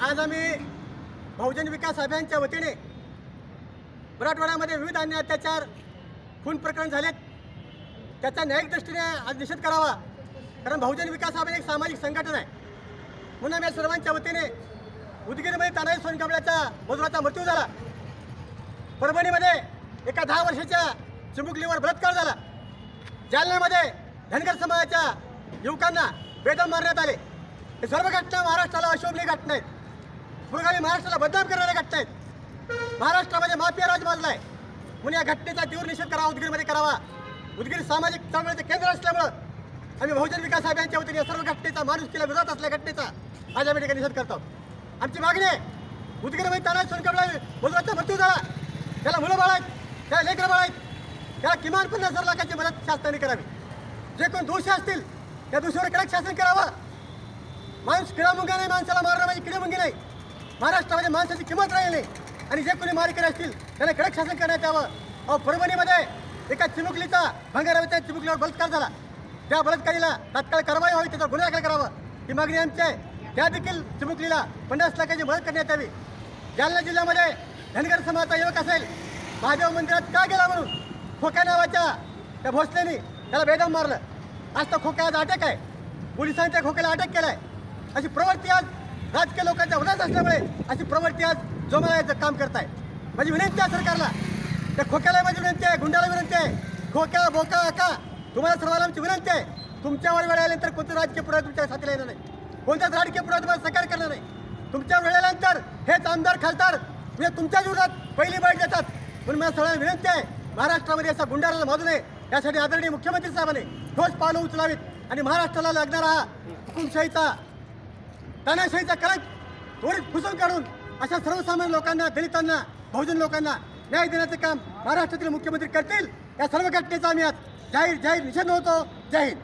आज आम्ही बहुजन विकास अभियानच्या वतीने मराठवाड्यामध्ये विविध अन्य अत्याचार खून प्रकरण झालेत. त्याचा न्यायिक दृष्टीने आज निषेध करावा. कारण बहुजन विकास अभियान एक सामाजिक संघटना आहे. म्हणून आम्ही या सर्वांच्या वतीने उदगीरमध्ये तानाजी सोनकांबळ्याचा मजुराचा मृत्यू झाला. परभणीमध्ये एका दहा वर्षाच्या चिमुकलीवर बलात्कार झाला. जालन्यामध्ये धनगर समाजाच्या युवकांना बेदम मारण्यात आले. हे सर्व घटना महाराष्ट्राला अशोभनीय घटना आहेत. पुरोगामी महाराष्ट्राला बदनाम करणारे घटना आहेत. महाराष्ट्रामध्ये माफिया राज माजला आहे म्हणून या घटनेचा तीव्र निषेध करावा उदगीरमध्ये करावा. उदगीर सामाजिक चळवळीचं केंद्र असल्यामुळं आम्ही बहुजन विकास अभियानच्या वतीने सर्व घटनेचा माणुसकीला विरोध असल्या घटनेचा आज आम्ही ठिकाणी निषेध करतो. आमची मागणी आहे उदगीरमध्ये तानाजी सोनकबळा मजुराचा मृत्यू झाला. त्याला मुलं बाळ आहेत त्याला लेकरं बाळ आहेत त्याला किमान पन्नास हजार लाखाची मदत शासनाने करावी. जे कोण दोषी असतील त्या दोषीवर कडक शासन करावं. माणूस किडामुंगा नाही माणसाला मारणं म्हणजे किडेमुंगी नाही. महाराष्ट्रामध्ये माणसाची किंमत राहिली. नाही आणि जे कोणी मारेकरी असतील त्यांना कडक शासन करण्यात यावं. अहो परभणीमध्ये एका चिमुकलीचा भंगाराच्या चिमुकलीवर बलात्कार झाला. त्या बलात्कारीला तात्काळ कारवाई व्हावी त्याचा गुन्हा दाखल करावा. ही मागणी आमची आहे. त्या देखील चिमुकलीला पन्नास लाखाची मदत करण्यात यावी. जालना जिल्ह्यामध्ये धनगर समाजाचा युवक असेल. महादेव मंदिरात का गेला म्हणून? खोक्या नावाच्या त्या भोसलेनी त्याला बेदम मारलं. आज तर खोक्याचा अटक आहे. पोलिसांनी त्या खोक्याला अटक केलाय. अशी प्रवृत्ती आज राजकीय लोकांच्या उदास असल्यामुळे अशी प्रवृत्ती आज जोमायचं काम करताय. माझी विनंती आहे सरकारला. त्या खोक्याला माझी विनंती आहे गुंडाला विनंती आहे. खोक्या बोका आका तुम्हाला सर्वांना आमची विनंती आहे. तुमच्यावर वेळ आल्यानंतर कोणतं राजकीय पुरावा तुमच्या साथीला येणार नाही. कोणत्याच राजकीय पुरावा तुम्हाला सहकार्य करणार नाही. तुमच्या वेळेनंतर हेच आमदार खासदार म्हणजे तुमच्या विरोधात पहिली बाईट देतात. म्हणून मला सगळ्यांना विनंती आहे महाराष्ट्रामध्ये असा गुंडाराला माजू नये यासाठी आदरणीय मुख्यमंत्री साहेबांनी ठोस पावलं उचलावीत. आणि महाराष्ट्राला लागणारा हा हुकुमशाहीचा तानाशाहीचा कलंक त्वरित पुसून काढून अशा सर्वसामान्य लोकांना दलितांना बहुजन लोकांना न्याय देण्याचं काम महाराष्ट्रातील मुख्यमंत्री करतील. या सर्व घटनेचा आम्ही आज जाहीर जाहीर निषेध होतो जय हिंद.